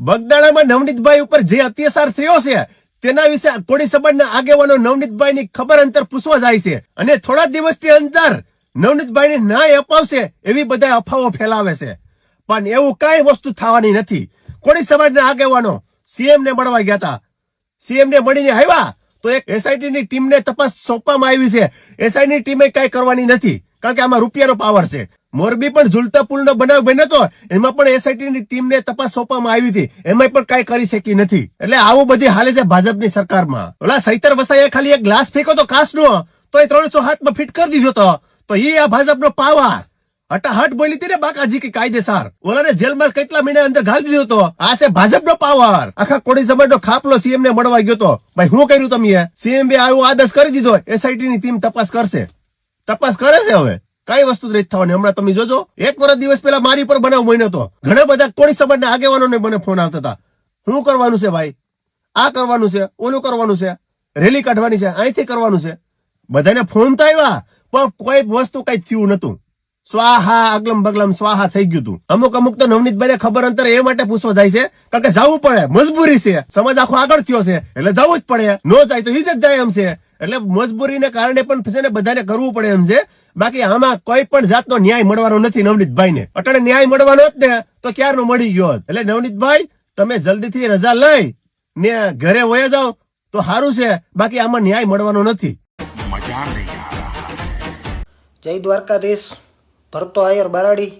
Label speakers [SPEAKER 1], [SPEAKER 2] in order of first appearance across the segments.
[SPEAKER 1] બગદાણામાં નવનીતભાઈ ઉપર જે અત્યાચાર થયો છે, તેના વિશે કોળી સમાજના આગેવાનો નવનીતભાઈની ખબર અંતર પૂછવા જાય છે અને થોડા દિવસની અંદર નવનીતભાઈને ન્યાય અપાવશે એવી બધા અફવાઓ ફેલાવે છે. પણ એવું કઈ વસ્તુ થવાની નથી. કોળી સમાજના આગેવાનો સીએમ ને મળવા ગયા હતા. સીએમ ને મળીને આવ્યા તો એક એસઆઈટી ની ટીમને તપાસ સોંપવામાં આવી છે. એસઆઈટી ની ટીમે કઈ કરવાની નથી. કારણ કે આમાં રૂપિયાનો પાવર છે. મોરબી પણ ઝુલતા પુલનો બનાવ બન્યો હતો એમાં પણ એસઆઈટી ની ટીમને તપાસ સોંપવામાં આવી હતી. એમાં પણ કઈ કરી શકી નથી. એટલે આવું બધી હાલે છે ભાજપની સરકારમાં. ઓલા સૈતર વસાઈએ ખાલી એક ગ્લાસ ફેંકો તો કાચનો તો એ ત્રણસો હાથમાં ફિટ કરી દીધો તો. તો એ આ ભાજપનો પાવર. હટાહટ બોલી હતી ને બાકાજી કે કાયદેસર. ઓલાને જેલમાં કેટલા મહિના અંદર ઘાલી દીધો હતો આ છે ભાજપનો પાવર. આખા કોડી સમાજનો ખાપલો સીએમ ને મળવા ગયો તો. ભાઈ, શું કર્યું તમે સીએમ બે આવ્યો આદેશ કરી દીધો. એસઆઈટી ની ટીમ તપાસ કરશે. તપાસ કરે છે હવે. કઈ વસ્તુ જ નથી થવાની. હમણાં તમે જોજો, એક વર્ષ દિવસ પહેલા મારી પર બનાવ બન્યો હતો. ઘણા બધા કોળી સમાજના આગેવાનોને મને ફોન આવતા હતા. શું કરવાનું છે ભાઈ? આ કરવાનું છે, ઓલું કરવાનું છે, રેલી કાઢવાની છે, અહીંથી કરવાનું છે. બધાને ફોન તો આવ્યા, પણ કોઈ વસ્તુ કઈ થયું નતું સ્વાહા અગલમ બગલમ સ્વાહા થઈ ગયું હતું અમુક અમુક તો નવનીતભાઈ ખબર અંતર એ માટે પૂછવા જાય છે, કારણ કે જવું પડે, મજબૂરી છે. સમાજ આખો આગળ થયો છે, એટલે જવું જ પડે. નો જાય તો ઈજત જાય એમ છે. એટલે મજબૂરીને કારણે પણ બધાને કરવું પડે એમ છે. બાકી આમાં કોઈ પણ જાતનો ન્યાય મળવાનો નથી નવનીતભાઈ ને અટાણે ન્યાય મળવાનો જ ને તો ક્યારનો મળી ગયો એટલે નવનીતભાઈ તમે જલ્દીથી રજા લઈ ને ઘરે વયા જાઓ તો સારું છે બાકી આમાં ન્યાય મળવાનો નથી.
[SPEAKER 2] જય દ્વારકાધીશ ભરતો આયર બારાડી.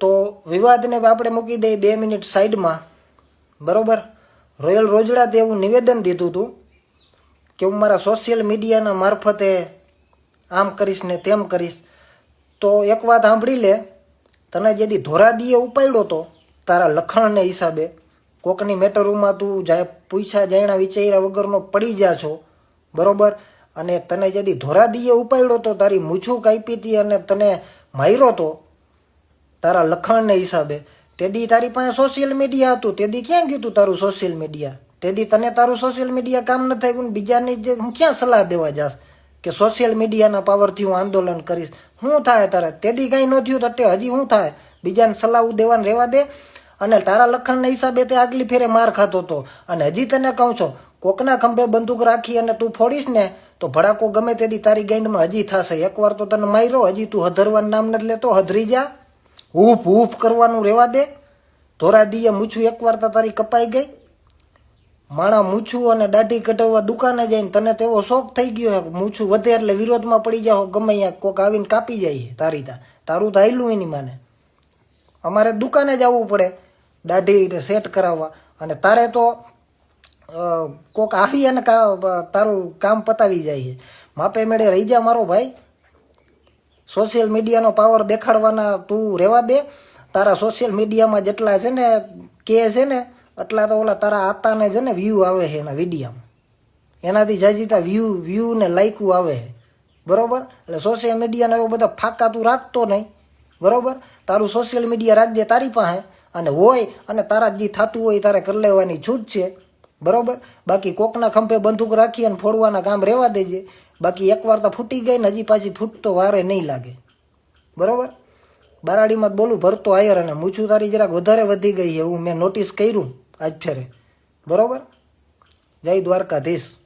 [SPEAKER 2] તો વિવાદને આપણે મૂકી દઈએ બે મિનિટ સાઈડમાં. બરોબર? રોયલ રોજડા તેવું નિવેદન દીધું હતું કે હું મારા સોશિયલ મીડિયાના મારફતે આમ કરીશ ને તેમ કરીશ. તો એક વાત સાંભળી લે. તને જેથી ધોરાદીએ ઉપાડ્યો તો, તારા લખણને હિસાબે. કોકની મેટરોમાં તું જાય પૂછ્યા જાણ્યા વિચાર્યા વગરનો પડી જા છો. બરોબર? અને તને જેથી ધોરાદીએ ઉપાડ્યો તો, તારી મૂછું કાપી હતી અને તને માર્યો તો, તારા લખણને હિસાબે. તેદી તારી પાસે સોશિયલ મીડિયા હતું. તેદી ક્યાં ગયું હતું તારું સોશિયલ મીડિયા તેદી તને તારું સોશિયલ મીડિયા કામ ન થાય બીજાની જે હું ક્યાં સલાહ દેવા જાસ કે સોશિયલ મીડિયાના પાવરથી હું આંદોલન કરીશ. શું થાય તારે? તેદી કાંઈ ન થયું તો તે હજી શું થાય? બીજાને સલાહ દેવાને રહેવા દે. અને તારા લખણના હિસાબે તે આગલી ફેરે માર ખાતો હતો. અને હજી તને કહું છું, કોકના ખંભે બંદૂક રાખી અને તું ફોડીશ ને, તો ભડાકો ગમે તેદી તારી ગાંડમાં હજી થશે. એકવાર તો તને માર્યો, હજી તું હધરવાનું નામ નથી લેતો, હધરી જા. હૂફ હૂફ કરવાનું રહેવા દે. ધોરા દીએ મૂછું એકવાર તો તારી કપાઈ ગઈ. માણા મૂછું અને દાઢી કટાવવા દુકાને જઈને તને તો એવો શોખ થઈ ગયો હે મૂછું વધે એટલે વિરોધમાં પડી જાઓ, ગમે અહીંયા કોક આવીને કાપી જાય તારી તા. તારું તો હાયલું એની માને. અમારે દુકાને જવું પડે દાઢી સેટ કરાવવા. અને તારે તો કોક આવી અને તારું કામ પતાવી જાય માપે મેળે રહી જા મારો ભાઈ. સોશિયલ મીડિયાનો પાવર દેખાડવાના તું રહેવા દે. તારા સોશિયલ મીડિયામાં જેટલા છે ને કે છે ને એટલા તો ઓલા તારા આતાને છે ને વ્યૂ આવે છે એના વિડીયામાં. એનાથી જાજીતા વ્યૂ વ્યૂ ને લાઇકું આવે છે. બરાબર? એટલે સોશિયલ મીડિયાના એવો બધા ફાકા તું રાખતો નહીં. બરાબર? તારું સોશિયલ મીડિયા રાખજે તારી પાસે. અને હોય, અને તારા જે થતું હોય તારે કરી લેવાની છૂટ છે. બરાબર? બાકી કોકના ખંભે બંદૂક રાખી અને ફોડવાના કામ રહેવા દેજે. બાકી એકવાર તો ફૂટી ગઈ ને હજી પાછી ફૂટતો વારે નહીં લાગે. બરાબર? બારાડીમાં બોલું, ભરતો આયર અને મૂછું તારી જરાક વધારે વધી ગઈ એવું મેં નોટિસ કર્યું. આજ ફેરે. બરાબર? જય દ્વારકાધીશ.